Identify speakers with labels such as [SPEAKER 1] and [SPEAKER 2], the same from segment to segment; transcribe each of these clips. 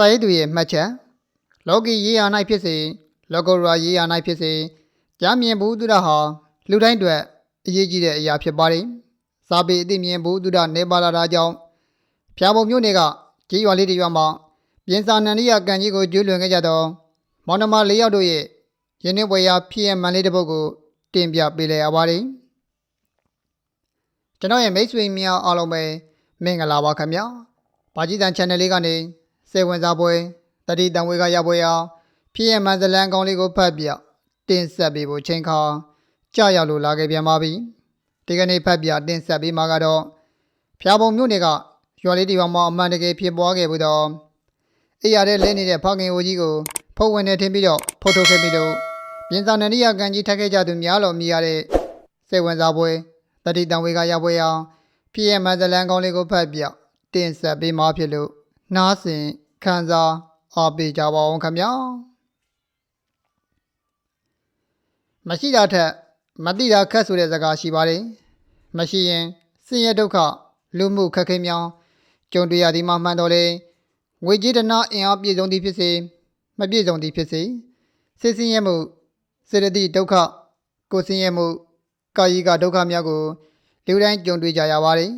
[SPEAKER 1] စာရေးသူရဲ့မှတ်ချက်လောကီရေးရာ၌ဖြစ်စေလောကရာရေးရာ၌ဖြစ်စေကြားမြင်ဘူးသူရဟာလူတိုင်းအတွက်အရေးကြီးတဲ့အရာဖြစ်ပါတယ်။စာပေအသိမြင်ဘူးသူရနေပါလာတာကြောင့်ဖျားပုံမြို့နယ်ကကြီးရွာလေးတစ်ရွာမှာပြင်စာနန္ဒီယကံကြီးကိုကျူးလွန်ခဲ့ကြသောမောင်နှမ၄ယောက်တို့ရဲ့ရင်းနှီးပွဲရာဖြစ်ရမှန်လေးတစ်ပုဒ်ကိုတင်ပြပေးလိုက်ရပါတယ်။ကျွန်တော်ရဲ့မိတ်ဆွေများအားလုံးပဲမင်္ဂလာပါခင်ဗျာ။ဘာကြီးတန် channel လေးကနေ စေဝင်စားပွဲတတိတံဝေကရပွဲရာဖြစ်ရမှန်ဇလန်ကောင်းလေးကိုဖတ်ပြတင်ဆက်ပေးဖို့ချိန်ခါကြာရောက်လို့လာခဲ့ပြန်ပါပြီ။ဒီကနေ့ဖတ်ပြတင်ဆက်ပေးမှာကတော့ဖျားပုံမြို့နယ်ကရွာလေးဒီပါမှာအမှန်တကယ်ဖြစ်ပွားခဲ့ပြီးတော့အေးရတဲ့လဲနေတဲ့ဖခင်အိုကြီးကိုဖုတ်ဝင်နေထင်းပြီးတော့ဖော်ထုတ်ခဲ့ပြီးတော့ပြင်စာနန္ဒီယကံကြီးထက်ခဲ့ကြသူများလို့မြည်ရတဲ့စေဝင်စားပွဲတတိတံဝေကရပွဲရာဖြစ်ရမှန်ဇလန်ကောင်းလေးကိုဖတ်ပြတင်ဆက်ပေးမှာဖြစ်လို့ နားဆင်ခံစားအားပေးကြပါအောင်ခင်ဗျာမရှိတာထက်မတိတာခက်ဆိုတဲ့စကားရှိပါတယ်မရှိရင်ဆင်းရဲဒုက္ခလူမှုခက်ခဲများကြုံတွေ့ရသည်မှမှန်တော်လေငွေကြေးတနာအင်အားပြည့်စုံသည်ဖြစ်စေမပြည့်စုံသည်ဖြစ်စေစိတ်ဆင်းရဲမှုစေတသိက်ဒုက္ခကိုယ်ဆင်းရဲမှုကာယကဒုက္ခများကိုလူတိုင်းကြုံတွေ့ကြရပါတယ်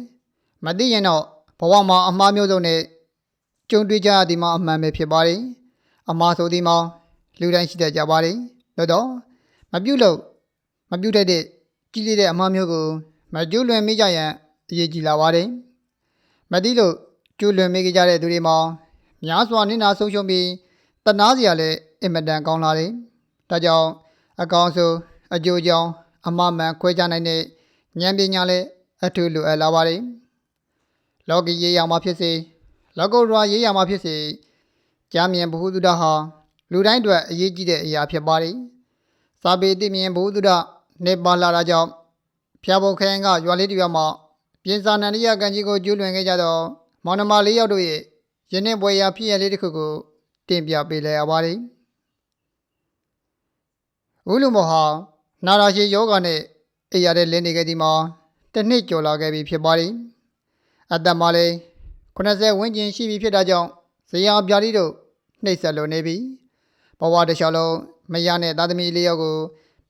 [SPEAKER 1] မသိရင်တော့ဘဝမှာအမှားမျိုးစုံနဲ့ ကြုံတွေ့ကြရသည်မှာအမှန်ပဲဖြစ်ပါတယ်အမှားဆိုသည်မှာလူတိုင်းရှိတတ်ကြပါတယ်သို့တော့မပြုတ်လို့မပြုတ်တတ်တဲ့ကြီးလေးတဲ့အမှားမျိုးကိုမကျူးလွန်မိကြရန်အရေးကြီးလာပါတယ်မသိလို့ကျူးလွန်မိကြတဲ့သူတွေမှာများစွာနစ်နာဆုံးရှုံးပြီးတနာစရာလည်းအင်မတန်ကောင်းလာတယ်ဒါကြောင့်အကောင်ဆိုအကျိုးကြောင့်အမှားမှန်ခွဲခြားနိုင်တဲ့ဉာဏ်ပညာလည်းအထူးလိုအပ်လာပါတယ်လောကီရေးရာမှာဖြစ်စေ လောကုတ္တရာရေးရာမှာဖြစ်စေကြားမြင်ဘ ഹു တုဒ္ဓဟာလူတိုင်းအတွက်အရေးကြီးတဲ့အရာဖြစ်ပါတယ်။စာပေသိမြင်ဘ ഹു တုဒ္ဓနေပါလာတာကြောင့်ဖျားပုံခရိုင်ကရွာလေးတစ်ရွာမှာပြင်စာနန္ဒိယကံကြီးကိုကျူးလွန်ခဲ့ကြတော့မောင်နှမလေးယောက်တို့ရဲ့ယနေ့ပွဲရာဖြစ်ရလေးတစ်ခုကိုတင်ပြပေးလိုက်ရပါတယ်။ဦးလူမောဟာနာရာရှိယောဂနဲ့အိပ်ရတဲ့လင်းနေခဲ့ဒီမှာတစ်နှစ်ကျော်လာခဲ့ပြီဖြစ်ပါတယ်။အသက်မလေး 80ဝန်းကျင်ရှိပြီဖြစ်တာကြောင့်ဇေယျပြားလေးတို့နှိပ်ဆက်လို့နေပြီဘဝတစ်လျှောက်လုံးမရတဲ့သားသမီးလေးယောက်ကို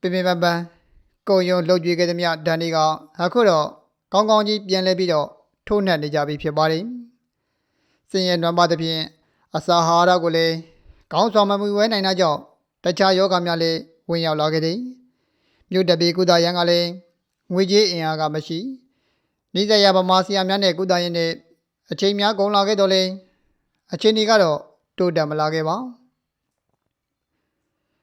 [SPEAKER 1] ပြင်းပြင်းပန်းပန်းကုံယုံလှုပ်ကြွေးခဲ့သမျှဒဏ်တွေကအခုတော့ကောင်းကောင်းကြီးပြန်လဲပြီးတော့ထိုးနှက်နေကြပြီဖြစ်ပါတယ်စင်ရဲ့နွမ်းပါသဖြင့်အစာဟာရကိုလည်းကောင်းစွာမမူဝဲနိုင်တာကြောင့်တခြားယောဂများလည်းဝင်ရောက်လာခဲ့သည်မြို့တပီကုသရန်ကလည်းငွေကြေးအင်အားကမရှိနိစ္စရဗမာဆီယာများနဲ့ကုသရင်နဲ့ အချိန်များကုန်လာခဲ့တော့လေအချိန်ဒီကတော့တိုးတက်မလာခဲ့ပါ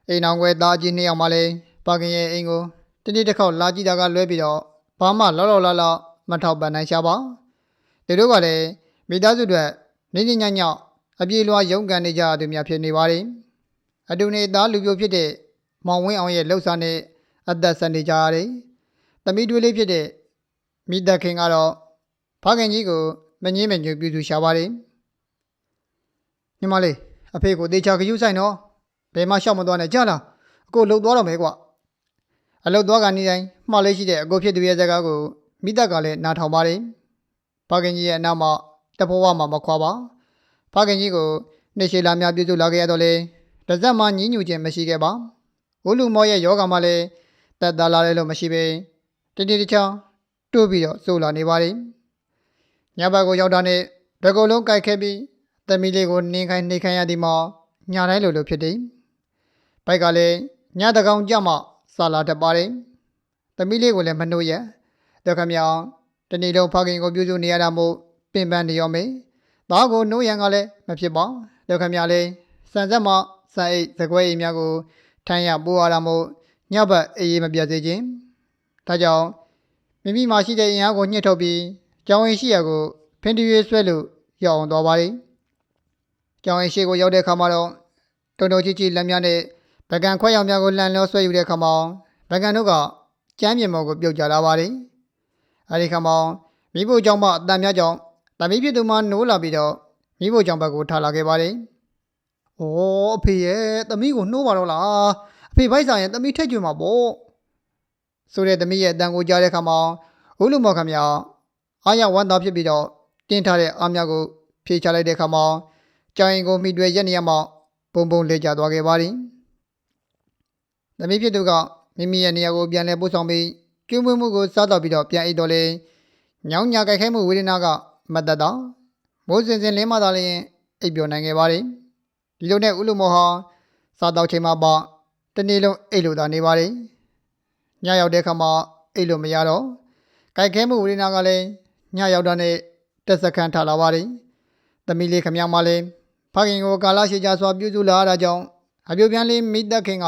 [SPEAKER 1] အိမ်အောင်ခွဲသားကြီးနှစ်ယောက်မှလည်းပါခင်ရဲ့အိမ်ကိုတနေ့တစ်ခေါက်လာကြည့်တာကလွဲပြီးတော့ဘာမှလောလောလလမထောက်ပံ့နိုင်ရှာပါသူတို့ကလည်းမိသားစုတွေနေနေညညအပြေလွှာရုန်းကန်နေကြသူများဖြစ်နေပါတယ်အတူနေသားလူပြိုဖြစ်တဲ့မောင်ဝင်းအောင်ရဲ့လှုပ်ရှားနေအသက်ဆက်နေကြရတယ်တမိတွေးလေးဖြစ်တဲ့မိသက်ခင်ကတော့ဖခင်ကြီးကို မငင်းမညွပြုစုရှာပါတယ်ညီမလေးအဖေကိုတေချာခယူးဆိုင်တော့ဘယ်မှရှောက်မသွားနဲ့ကြလားအကိုလှုပ်သွားတော့မယ်ကွအလှုပ်သွားကနေတိုင်းမှားလေးရှိတဲ့အကိုဖြစ်သူရဲ့ဇာတ်ကားကိုမိသက်ကလည်းနားထောင်ပါတယ်ဖခင်ကြီးရဲ့အနောက်မှာတဘဝမှာမခွာပါဖခင်ကြီးကိုနှိရှိလာများပြုစုလာခဲ့ရတော့လေတစက်မှညှဉ်းညူခြင်းမရှိခဲ့ပါဝလူမောရဲ့ယောဂမှာလည်းတက်တာလာတယ်လို့မရှိပေတတိတချောင်းတိုးပြီးတော့စိုးလာနေပါတယ် ညဘက်ကိုရောက်တာနဲ့တကုတ်လုံးကြိုက်ခဲ့ပြီးသမီးလေးကိုနင်းခိုင်းနှိခိုင်းရသည်မှာညာတိုင်းလိုလိုဖြစ်တယ်။ဘိုက်ကလည်းညတကောင်ကြမှစာလာတတ်ပါတယ်။သမီးလေးကိုလည်းမနှုတ်ရတခမြောင်တနေ့လုံးဖခင်ကိုပြုစုနေရတာမို့ပင်ပန်းနေရောမေ။သားကိုနှုတ်ရန်ကလည်းမဖြစ်ပါ။တခမြောင်လည်းစံဆက်မှစံအိတ်သကွဲအိမ်များကိုထမ်းရပို့ရတာမို့ညဘက်အေးအေးမပြတ်စေခြင်း။ဒါကြောင့်မိမိမှာရှိတဲ့အင်အားကိုညှစ်ထုတ်ပြီး ကျောင်းရင်ရှိရကိုဖင်တီရွေးဆွဲလို့ရောက်အောင်သွားပါလိမ့်။ကျောင်းရင်ရှိကိုရောက်တဲ့အခါမှာတော့တုံတုံချီချီလက်များနဲ့ဗကန်ခွက်ရောင်များကိုလှန်လောဆွဲယူတဲ့အခါမှာဗကန်တို့ကကျမ်းမြေမော်ကိုပြုတ်ကြလာပါလိမ့်။အဲဒီခါမှာမိဖို့ကြောင့်မှအတန်များကြောင့်တမီးဖြစ်သူမှနိုးလာပြီးတော့မိဖို့ကြောင့်ဘက်ကိုထားလာခဲ့ပါလိမ့်။အိုးအဖေရဲ့တမီးကိုနှိုးပါတော့လား။အဖေဗိုက်ဆိုင်ရဲ့တမီးထက်ကျွမှာပေါ့။ဆိုတဲ့တမီးရဲ့အတန်ကိုကြားတဲ့အခါမှာဦးလူမော်ခမ အားရဝမ်းသာဖြစ်ပြီးတော့တင်းထားတဲ့အားများကိုဖြေချလိုက်တဲ့အခါမှာကြောင်ရင်ကိုမိတွေ့ရက်နေရမှပုံပုံလေကျသွားခဲ့ပါသည်။သမီးဖြစ်သူကမိမိရဲ့နေရာကိုပြန်လဲပို့ဆောင်ပြီးကျွေးမွေးမှုကိုစားတော့ပြီးတော့ပြန်အိတ်တော်လေညောင်းညာကြိုက်ခဲမှုဝေဒနာကမတ်သက်တော့မိုးစင်စင်လင်းမသာလျင်အိပ်ပျော်နိုင်ခဲ့ပါသည်။ဒီလိုနဲ့ဥလူမောဟာစားတော့ချိန်မှာပေါ့တနေ့လုံးအိတ်လို့သာနေပါသည်။ညရောက်တဲ့အခါမှာအိတ်လို့မရတော့ကြိုက်ခဲမှုဝေဒနာကလည်း ညရောက်တာနဲ့တက်စခန်းထလာပါသည်။သမီးလေးခမည်းမလေးဖခင်ကိုကာလရှိကြစွာပြုစုလာရတာကြောင့်အပြိုပြန်လေးမိသက်ခင်က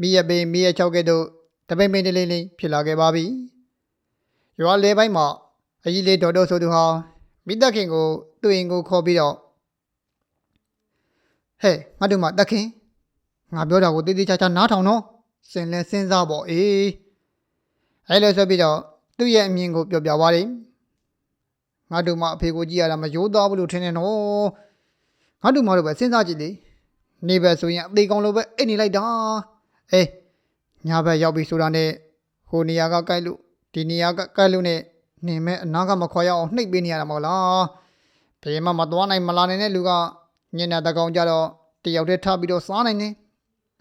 [SPEAKER 1] မိရပေမိရချောက်ကဲ့သို့တပိမ့်ပိန်တလေးလေးဖြစ်လာခဲ့ပါပြီ။ရွာလေပိုင်းမှာအကြီးလေးဒေါ်တော်ဆိုသူဟာမိသက်ခင်ကိုသူ့အိမ်ကိုခေါ်ပြီးတော့ဟဲ့ငါတို့မှတက်ခင်ငါပြောတာကိုတေးသေးချာချာနားထောင်တော့စင်လဲစဉ်းစားပေါ့အေးအဲလိုဆိုပြီးတော့သူ့ရဲ့အမြင်ကိုပြောပြသွားတယ် ငါတို့မှအဖေကိုကြည့်ရတာမရိုးသားဘူးလို့ထင်နေတော့ငါတို့မှတော့ပဲစဉ်းစားကြည့်လေနေပဲဆိုရင်အသေးကောင်လိုပဲအိတ်နေလိုက်တာအေးညာဘက်ရောက်ပြီဆိုတာနဲ့ဟိုနေရာကကိုက်လို့ဒီနေရာကကိုက်လို့နဲ့နေမဲ့အနာကမခေါ်ရအောင်နှိပ်ပေးနေရတာမဟုတ်လားဘယ်မှမသွားနိုင်မလာနိုင်တဲ့လူကညနေတကောင်ကြတော့တယောက်တည်းထပြီးတော့စားနိုင်နေ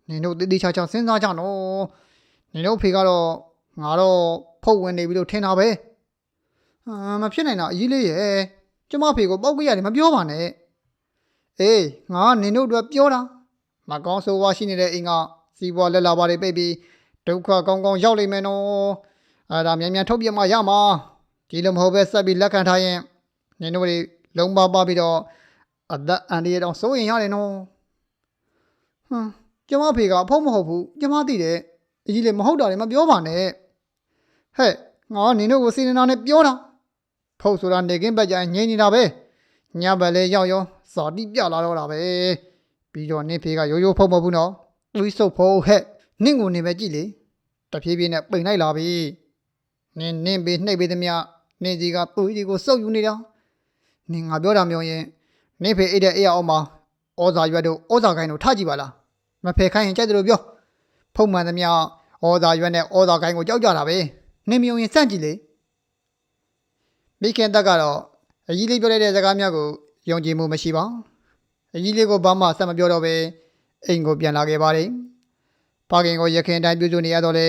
[SPEAKER 1] နင်တို့တည်တည်ချာချာစဉ်းစားကြနော်နင်တို့ဖေကတော့ငါတော့ဖုတ်ဝင်နေပြီလို့ထင်တာပဲ အာမဖြစ်နိုင်တာအကြီးလေးရဲ့ကျမဖေကိုပောက်ကြရတယ်မပြောပါနဲ့အေးငါကနင်တို့အတွက်ပြောတာမကောင်းဆိုးဝါးရှိနေတဲ့အိမ်ကစီးပွားလက်လာပါတွေပိတ်ပြီးဒုက္ခကောင်းကောင်းရောက်လိမ့်မယ်နော်အဲ့ဒါမြန်မြန်ထုတ်ပြမှရမှာဒီလိုမဟုတ်ပဲဆက်ပြီးလက်ခံထားရင်နင်တို့တွေလုံးပါပါပြီးတော့အသက်အန္တရာယ်တော့စိုးရင်ရတယ်နော်ဟမ်ကျမဖေကအဖို့မဟုတ်ဘူးကျမသိတယ်အကြီးလေမဟုတ်တာလည်းမပြောပါနဲ့ဟဲ့ငါကနင်တို့ကိုစေတနာနဲ့ပြောတာ ဖုတ်ဆိုတာနေကင်းဘက်ကြငြိမ်နေတာပဲညဘက်လေရောက်ရောစာတိပြလာတော့တာပဲပြီးတော့နင်ဖေကရိုးရိုးဖုတ်မဟုတ်ဘူးနော်သွေးဆုပ်ဖို့ဟဲ့နင့်ကိုနေပဲကြည့်လေတဖြည်းဖြည်းနဲ့ပိန်လိုက်လာပြီနင်နင့်ပေနှိပ်ပေသမျှနင်ကြီးကသွေးကြီးကိုစုပ်ယူနေတာနင်ငါပြောတာမျိုးရင်နင့်ဖေအိတ်တဲ့အေးရအောင်မှာဩဇာရွက်တို့ဩဇာကိုင်းတို့ထားကြည့်ပါလားမဖေခိုင်းရင်ကြိုက်တယ်လို့ပြောဖုတ်မှန်သမျှဩဇာရွက်နဲ့ဩဇာကိုင်းကိုကြောက်ကြတာပဲနင်မြုံရင်စန့်ကြည့်လေ မိခင်တက်ကတော့အကြီးလေးပြောလိုက်တဲ့စကားများကိုယုံကြည်မှုမရှိပါအကြီးလေးကိုဘာမှဆက်မပြောတော့ပဲအိမ်ကိုပြန်လာခဲ့ပါတယ်ဖခင်ကိုရခင်တိုင်းပြုစုနေရတော့လေ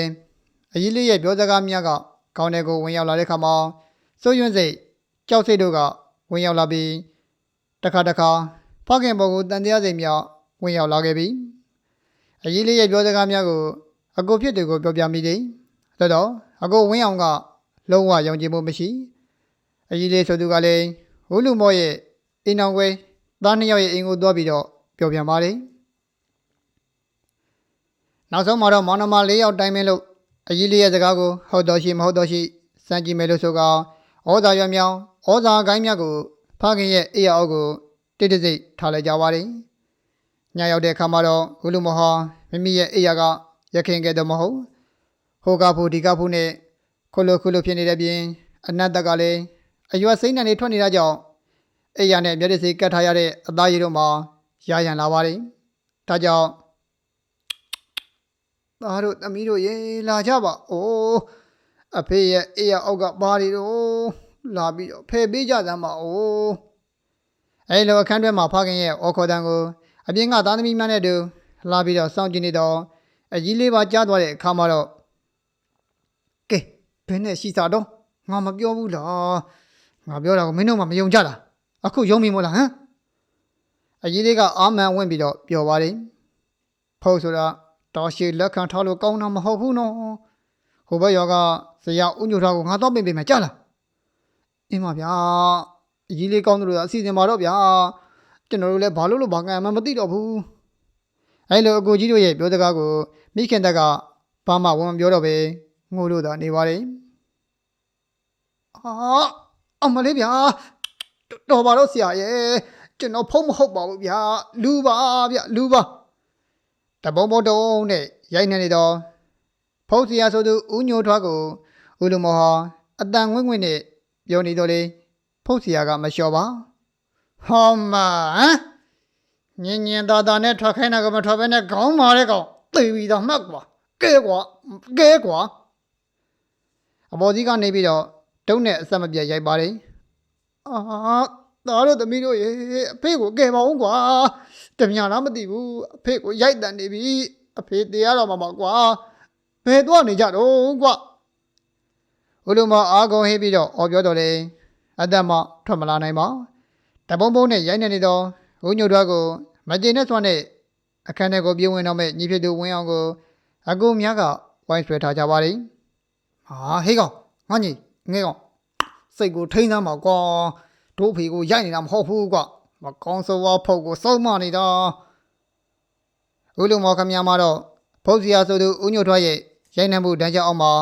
[SPEAKER 1] အကြီးလေးရဲ့ပြောစကားများကကောင်းတဲ့ကိုဝင်ရောက်လာတဲ့ခါမှာစိုးရွံ့စိတ်ကြောက်စိတ်တို့ကဝင်ရောက်လာပြီးတစ်ခါတစ်ခါဖခင်ဘောကိုတန်တရားစိတ်များဝင်ရောက်လာခဲ့ပြီးအကြီးလေးရဲ့ပြောစကားများကိုအကိုဖြစ်သူကိုပြောပြမိတယ်သို့တော့အကိုဝင်းအောင်ကလုံးဝယုံကြည်မှုမရှိ အကြီးလေးဆိုသူကလည်းဟိုလူမော့ရဲ့အိမ်အောင်ခွဲသားနှစ်ယောက်ရဲ့အိမ်ကိုသွားပြီးတော့ပြောပြပါတယ်နောက်ဆုံးမှာတော့မောင်နှမ၄ယောက်တိုင်မင်းလို့အကြီးလေးရဲ့စကားကိုဟုတ်တော်ရှိမဟုတ်တော်ရှိစမ်းကြည့်မယ်လို့ဆိုကောင်ဩဇာရွံ့မြောင်းဩဇာကိုင်းမြတ်ကိုဖခင်ရဲ့အိယာအောက်ကိုတိတ်တိတ်စိတ်ထားလိုက်ကြပါတယ်ညရောက်တဲ့အခါမှာတော့ဟူလူမဟာမိမိရဲ့အိယာကရခင်ကဲ့သို့မဟုတ်ဟိုကဖူဒီကဖူနဲ့ခုလိုခုလိုဖြစ်နေတဲ့ပြင်အနတ်တက်ကလည်း အရွက်စိမ့်နဲ့နေထွက်နေတာကြောင့်အိယာနဲ့မျက်ရည်စိကတ်ထားရတဲ့အသားရည်တို့မှာရရန်လာပါတယ်ဒါကြောင့်သားတို့သမီးတို့ရေလာကြပါအိုးအဖေရဲ့အိယာအောက်ကဘာတွေတော့လာပြီးတော့ဖယ်ပေးကြသမ်းပါအိုးအဲလိုအခန်းထဲမှာဖခင်ရဲ့အော်ခေါ်တန်ကိုအပြင်ကသားသမီးများနဲ့တူလာပြီးတော့စောင့်ကြည့်နေတော့အကြီးလေးပါကြားသွားတဲ့အခါမှာတော့ကဲဘယ်နဲ့ရှိစားတော့ငါမပြောဘူးလား ငါပြောတာကိုမင်းတို့မှမယုံကြတာအခုယုံပြီမို့လားဟမ်အကြီးလေးကအာမန်ဝင်ပြီးတော့ပြောပါတယ်ဖုတ်ဆိုတာတော်ရှိလက်ခံထားလို့ကောင်းတာမဟုတ်ဘူးနော်ဟိုဘက်ရောကဆရာဦးညိုထားကိုငါတော့ပြင်ပြင်မယ်ကြားလားအင်းပါဗျာအကြီးလေးကောင်းတယ်လို့အစီအစဉ်ပါတော့ဗျာကျွန်တော်တို့လည်းဘာလို့လို့ဘာကံမှမသိတော့ဘူးအဲလိုအကိုကြီးတို့ရဲ့ပြောစကားကိုမိခင်တက်ကဘာမှဝန်မပြောတော့ပဲငိုလို့သာနေပါတယ်အာ အမလေးဗျာတော်ပါတော့ဆရာရဲ့ကျွန်တော်ဖုံးမဟုတ်ပါဘူးဗျာလူပါဗျလူပါတပုံပုံတုံးနဲ့ရိုက်နေနေတော့ဖုံးဆရာဆိုသူဦးညိုထွားကိုဦးလူမောဟာအတန်ဝင်းဝင်းနဲ့ပြောနေတော့လေဖုံးဆရာကမလျှော်ပါဟောမဟမ်ညင်ညင်သာသာနဲ့ထွက်ခိုင်းတာကမထွက်ဘဲနဲ့ခေါင်းမာတဲ့ကောင်သေပြီးတော့မှတ်ကွာကဲကွာကဲကွာအပေါ်ကြီးကနေပြီးတော့ တုံးနဲ့အဆက်မပြတ်ရိုက်ပါတယ်အာသားတို့သမီးတို့ရေအဖေကိုကယ်ပါဦးကွာတမညာလားမသိဘူးအဖေကိုရိုက်တန်နေပြီအဖေတေးရတော့မှာပေါ့ကွာဘယ်တော့နေကြတော့ကွာဦးလူမအားကုန်ဟေးပြီးတော့အော်ပြောတော်လေအသက်မထွက်မလာနိုင်ပါတပုံပုံနဲ့ရိုက်နေနေတော့ဦးညိုတော့ကိုမကျေနဲ့စွမ်းတဲ့အခန်းထဲကိုပြေးဝင်တော့မဲ့ညီဖြစ်သူဝင်းအောင်ကိုအကူများကဝိုင်းဆွဲထားကြပါလိမ့်ဟာဟေးကောင်ငါညီ ငဲကောင်စိတ်ကိုထိန်းသားမှာကွာတို့ဖေကိုရိုက်နေတာမဟုတ်ဘူးကွမကောင်းဆိုးဝါဖုတ်ကိုစုံမနေတာဦးလူမော်ခမရမှာတော့ဖုတ်စီယာဆိုသူဦးညိုထွားရဲ့ရိုက်နှံမှုတန်းကြောက်အောင်မှာ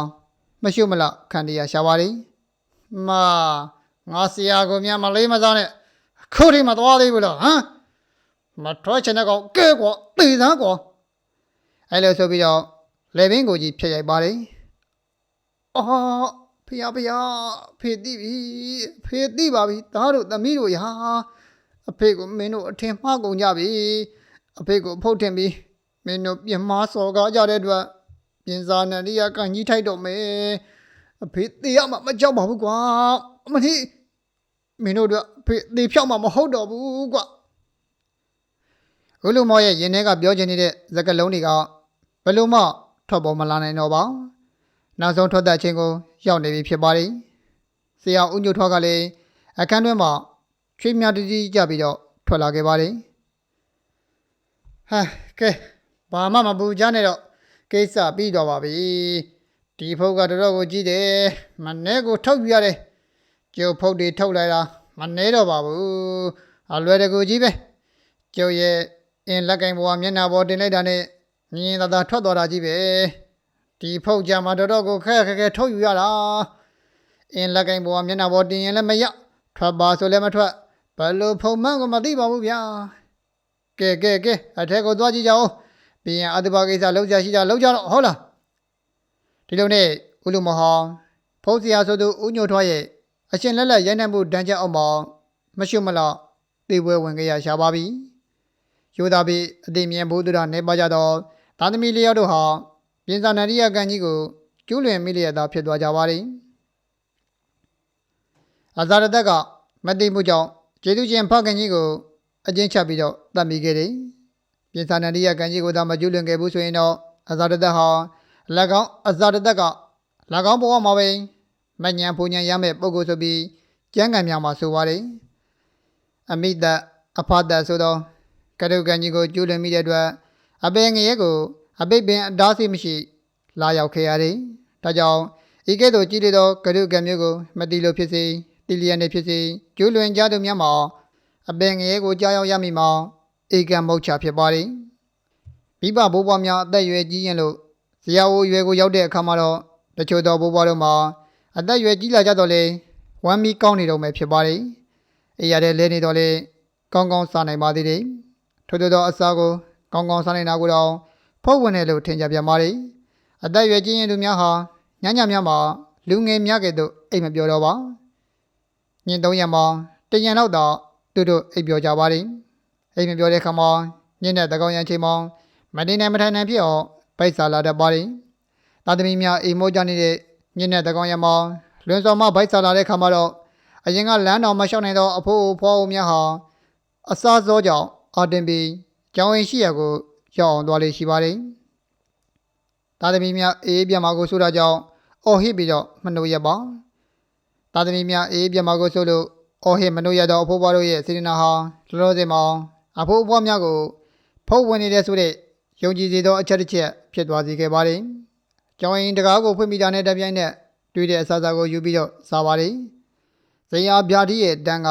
[SPEAKER 1] မရှုမလခံတရားရှာပါလိမ့်မာငါစီယာကိုမြန်မလေးမစားနဲ့ခုထိမသွားသေးဘူးလားဟမ်မထွက်ချင်တဲ့ကောင်ကဲကွာတေးသားကွာအဲ့လိုဆိုပြီးတော့လေဘင်းကိုကြီးဖျက်ရိုက်ပါလိမ့်အော် ဖေရဖေရဖေတိပြီဖေတိပါပြီသားတို့သမီးတို့ရာအဖေကိုမင်းတို့အထင်မှားကုန်ကြပြီအဖေကိုဖုတ်ထင်ပြီးမင်းတို့ပြင်မာစော်ကားကြတဲ့အတွက်ပြင်စာနရိယကန်ကြီးထိုက်တော့မယ်အဖေတေရမှာမကြောက်ပါဘူးကွာအမတိမင်းတို့တို့အဖေတေဖြောက်မှာမဟုတ်တော့ဘူးကွာဦးလူမောရဲ့ရင်ထဲကပြောချင်နေတဲ့စကားလုံးတွေကဘယ်လို့မှထွက်ပေါ်မလာနိုင်တော့ပါဘူး နောက်ဆုံးထွက်သက်ခြင်းကိုရောက်နေပြီဖြစ်ပါသည်။ဆရာဦးညိုထွားကလည်းအခန်းတွင်းမှာချွေးမြတတိကြပြီးတော့ထွက်လာခဲ့ပါသည်။ဟာကဲဘာမှမပူကြနဲ့တော့ကိစ္စပြီးတော့ပါပြီ။ဒီဖုတ်ကတော်တော်ကိုကြည့်တယ်။မနှဲကိုထုတ်ပြရတယ်။ကျုပ်ဖုတ်တွေထုတ်လိုက်တာမနှဲတော့ပါဘူး။အလွယ်တကူကြီးပဲ။ကျုပ်ရဲ့အင်းလက်ကင်ဘဝမျက်နှာပေါ်တင်လိုက်တာနဲ့ငင်းငင်းသာသာထွက်သွားတာကြီးပဲ။ ဒီဖုတ်ကြမှာတော်တော်ကိုခက်ခက်ခဲထုတ်ယူရတာအင်းလက်ကင်ပေါ်ကမျက်နှာပေါ်တင်ရင်လည်းမရထွက်ပါဆိုလည်းမထွက်ဘယ်လိုဖုံမှန်းကိုမသိပါဘူးဗျာကဲကဲကဲအထက်ကိုသွားကြည့်ကြအောင်ပြီးရင်အတုပါကိစ္စလောက်ကြရှိတာလောက်ကြတော့ဟုတ်လားဒီလိုနဲ့ဦးလူမဟောင်းဖုတ်စရာဆိုသူဦးညိုထွားရဲ့အရှင်လက်လက်ရိုက်နှက်မှုတန်းချက်အောင်မောင်မရှုမလောက်တေပွဲဝင်ကြရရှာပါပြီယူသားပြီးအတိမြင်ဘုဒ္ဓရာနေပါကြတော့သာသမီလေးယောက်တို့ဟာ ပြင်စာနရိယကံကြီးကိုကျူးလွန်မိလျက်သာဖြစ်သွားကြပါသည်အဇာရတက်ကမတိမှုကြောင့်ကျေသူချင်းဖခင်ကြီးကိုအကျဉ်းချပြီးတော့တတ်မိခဲ့တယ်ပြင်စာနရိယကံကြီးကိုသာမကျူးလွန်ခဲ့ဘူးဆိုရင်တော့အဇာရတက်ဟာ၎င်းအဇာရတက်က၎င်းဘဝမှာပဲမညံဖူညံရမယ့်ပုဂ္ဂိုလ်ဆိုပြီးကျမ်းဂန်များမှာဆိုပါတယ်အမိတအဖတ်တဆိုသောကရုကံကြီးကိုကျူးလွန်မိတဲ့အတွက်အပေငရဲကို အပိတ်ပင်အတားဆီးမရှိ လာရောက်ခဲ့ရတယ်။ဒါကြောင့်ဤကဲ့သို့ကြည်လေသောကရုကံမျိုးကိုမတိလို့ဖြစ်စေတိလျက်နေဖြစ်စေကျိုးလွင်ကြသူများမှာအပင်ငရဲကိုကြားရောက်ရမည်မှာဧကံမုတ်ချဖြစ်ပါသည်။မိဘဘိုးဘွားများအသက်အရွယ်ကြီးရင်လို့ဇရာအိုရွယ်ကိုရောက်တဲ့အခါမှာတော့တချို့သောဘိုးဘွားတို့မှာအသက်အရွယ်ကြီးလာကြတော့လေဝမ်းမီကောင်းနေတော့မယ်ဖြစ်ပါသည်။အေးရတဲ့လဲနေတော့လေကောင်းကောင်းစားနိုင်ပါသေးတယ်။ထို့သောအစားကိုကောင်းကောင်းစားနိုင်တာကိုတော့ ဖုတ်ဝင်တယ်လို့ထင်ကြပြန်ပါတယ်။အသက်အရွယ်ကြီးရင်သူများဟာညညများမှာလူငယ်များကဲ့သို့အိမ်မပြောတော့ပါ။ညင်သုံးရံမှာတရံတော့တော့သူတို့အိမ်ပြောကြပါတယ်။အိမ်မပြောတဲ့ခါမှာညင်တဲ့တကောင်ရံချိန်မှာမနေနိုင်မထိုင်နိုင်ဖြစ်အောင်ပိုက်စားလာတတ်ပါတယ်။သားသမီးများအိမ်မိုးကြနေတဲ့ညင်တဲ့တကောင်ရံမှာလွန်စော်မှပိုက်စားလာတဲ့ခါမှာတော့အရင်ကလမ်းတော်မလျှောက်နိုင်သောအဖိုးအဖွားအုပ်များဟာအစားစောကြောင့်အာတင်ပြီးကျောင်းရင်ရှိရကို ရောက်အောင်သွားလေးရှိပါတယ်။သားသမီးများအေးပြမကိုဆိုတာကြောင့်အော်ဟစ်ပြီးတော့မနှုတ်ရပါ။သားသမီးများအေးပြမကိုဆိုလို့အော်ဟစ်မနှုတ်ရတော့အဖိုးဘွားတို့ရဲ့စေတနာဟာလောလောဆယ်မှာအဖိုးဘွားများကိုဖုတ်ဝင်နေတဲ့ဆိုတဲ့ယုံကြည်စေသောအချက်တစ်ချက်ဖြစ်သွားစေခဲ့ပါတယ်။ကျောင်းရင်တကားကိုဖွင့်မိတာနဲ့တပြိုင်နက်တွေ့တဲ့အစားအစာကိုယူပြီးတော့စားပါတယ်။ဇေယျဗျာတိရဲ့တန်းက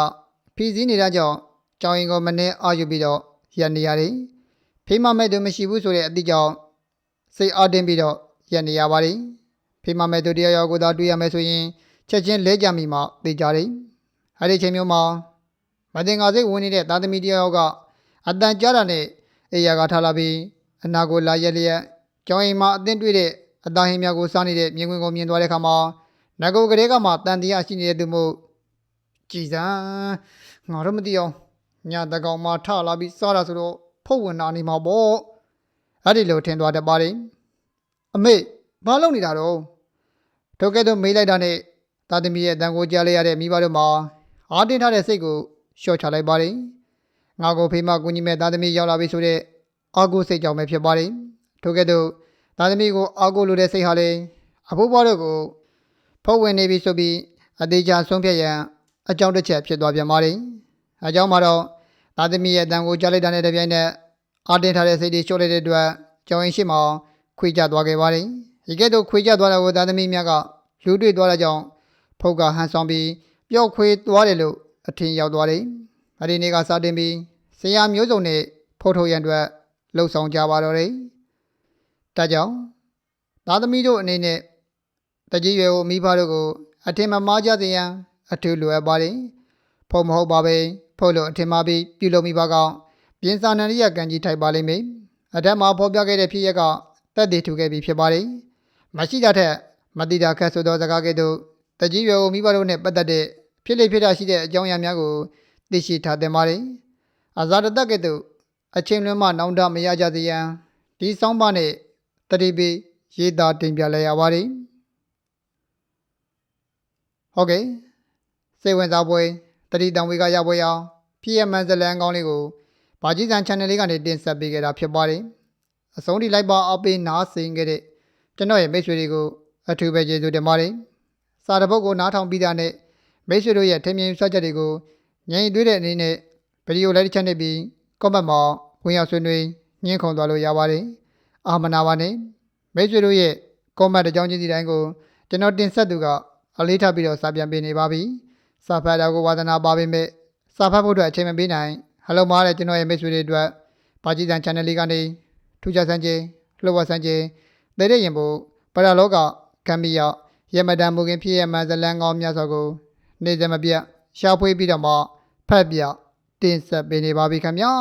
[SPEAKER 1] ဖြီးစည်းနေတာကြောင့်ကျောင်းရင်ကိုမနှဲအာယူပြီးတော့ရန်နေရတယ်။ ဖေးမမဲ့သူမရှိဘူးဆိုတဲ့အတိကြောင့်စိတ်အားတင်းပြီးတော့ရက်နေရပါတယ်ဖေးမမဲ့သူတရားရောကိုသာတွေ့ရမယ်ဆိုရင်ချက်ချင်းလဲကြမိမှသိကြတယ်အဲ့ဒီချိန်မျိုးမှာမတင်ငါစိတ်ဝင်နေတဲ့သားသမီးတရားရောကအတန်ကြားတာနဲ့အေယာကထားလာပြီးအနာကိုလာရက်လျက်ကျောင်းအိမ်မှာအသင်းတွေ့တဲ့အသားဟင်းများကိုစားနေတဲ့မြင်ကွင်းကိုမြင်သွားတဲ့အခါမှာငကိုကလေးကမှတန်တရားရှိနေတဲ့သူမို့ကြည်စံငါတော့မသိအောင်ညတကောင်မှထလာပြီးစားတာဆိုတော့ ဖုတ်ဝင်နာနေမှာပေါ့အဲ့ဒီလိုထင်သွားတတ်ပါတယ်အမေဘာလုပ်နေတာတော့ထိုကဲ့သို့မေးလိုက်တာနဲ့တာသမီရဲ့အတန်ကိုကြားလိုက်ရတဲ့မိဘတို့မှာအားတင်းထားတဲ့စိတ်ကိုရှော့ချလိုက်ပါတယ်ငါကိုဖေးမကူညီမဲ့သားသမီးရောက်လာပြီဆိုတဲ့အာကိုစိတ်ကြောင့်ပဲဖြစ်ပါတယ်ထို့ကဲ့သို့သားသမီးကိုအာကိုလိုတဲ့စိတ်ဟာလေအဖိုးဘွားတို့ကိုဖုတ်ဝင်နေပြီဆိုပြီးအသေးချာဆုံးဖြတ်ရန်အကြောင်းတစ်ချက်ဖြစ်သွားပြန်ပါတယ်အကြောင်းမှာတော့ သားသမီးရဲ့အတန်ကိုကြားလိုက်တာနဲ့တပြိုင်နက်အာတင်ထားတဲ့စိတ်တွေလျှော့လိုက်တဲ့အတွက်ကျောင်းရင်ရှိမောင်ခွေကြသွားခဲ့ပါတယ်ဒီကဲ့သို့ခွေကြသွားတဲ့ကိုသားသမီးများကလူတွေ့သွားတဲ့ကြောင့်ဖုတ်ကဟန်ဆောင်ပြီးပျော့ခွေသွားတယ်လို့အထင်ရောက်သွားတယ်အဲဒီနေ့ကစတင်ပြီးဆရာမျိုးစုံနဲ့ဖော်ထုတ်ရန်အတွက်လှုပ်ဆောင်ကြပါတော့တယ်ဒါကြောင့်သားသမီးတို့အနေနဲ့တကြီးရွယ်ကိုမိဘတို့ကို အထင်မမှားကြစေရန်အထူးလိုအပ်ပါတယ်ဖုတ်မဟုတ်ပါပဲ ဖုတ်လို့အထင်မှားပြီးပြုလုပ်မိပါကောင်ပြင်စာနန္ဒိယကံကြီးထိုက်ပါလိမ့်မယ်အထက်မှာဖော်ပြခဲ့တဲ့ဖြစ်ရက်ကတက်တည်ထူခဲ့ပြီးဖြစ်ပါတယ်မရှိတာထက်မတိတာခက်ဆိုသောစကားကဲ့သို့တကြီးရွယ်ကိုမိဘတို့နဲ့ပတ်သက်တဲ့ဖြစ်လေဖြစ်တာရှိတဲ့အကြောင်းအရာများကိုသိရှိထားသင့်ပါတယ်အဇာတတက်ကဲ့သို့အချိန်လွန်မှနောင်တမရကြစေရန်ဒီဆောင်းပါးနဲ့တတိပိရေးသားတင်ပြလိုက်ရပါတယ်ဟုတ်ကဲ့စိတ်ဝင်စားပွဲ တတိတံဝေကရပွဲအောင်ဖြစ်ရမှန်ဇလန်ကောင်းလေးကိုဘာကြီးစံ channel လေးကနေတင်ဆက်ပေးခဲ့တာဖြစ်ပါတယ်အဆုံးထိလိုက်ပါအပေးနားဆင်ခဲ့တဲ့ကျွန်တော်ရဲ့မိတ်ဆွေတွေကိုအထူးပဲကျေးဇူးတင်ပါတယ်စာတပုတ်ကိုနားထောင်ပြီးတာနဲ့မိတ်ဆွေတို့ရဲ့ထင်မြင်ဆွချက်တွေကိုညင်သွေးတဲ့အနေနဲ့ဗီဒီယိုလိုက်တစ်ချက်နဲ့ပြီး comment မှာဝင်ရောက်ဆွေးနွေးညှင်းခုန်သွားလို့ရပါတယ်အာမနာပါနဲ့မိတ်ဆွေတို့ရဲ့ comment တစ်ကြောင်းချင်းစီတိုင်းကိုကျွန်တော်တင်ဆက်သူကအလေးထားပြီးတော့စာပြန်ပေးနေပါပြီ စာဖတ်တာကိုဝါသနာပါပေမဲ့စာဖတ်ဖို့အတွက်အချိန်မပေးနိုင်ဟယ်လိုမားတဲ့ကျွန်တော်ရဲ့မိတ်ဆွေတွေအတွက်ဘာကြီးစံ channel လေးကနေထူးခြားစမ်းခြင်းလှုပ်ဝက်စမ်းခြင်းတည်တဲ့ရင်ဖို့ပရလောကကံမီရောက်ရမဒံမူခင်ဖြစ်ရမှန်ဇလန်းကောင်းများစွာကိုနေ့စဉ်မပြတ်ရှာဖွေပြီးတော့မှဖတ်ပြတင်ဆက်ပေးနေပါပြီခင်ဗျာ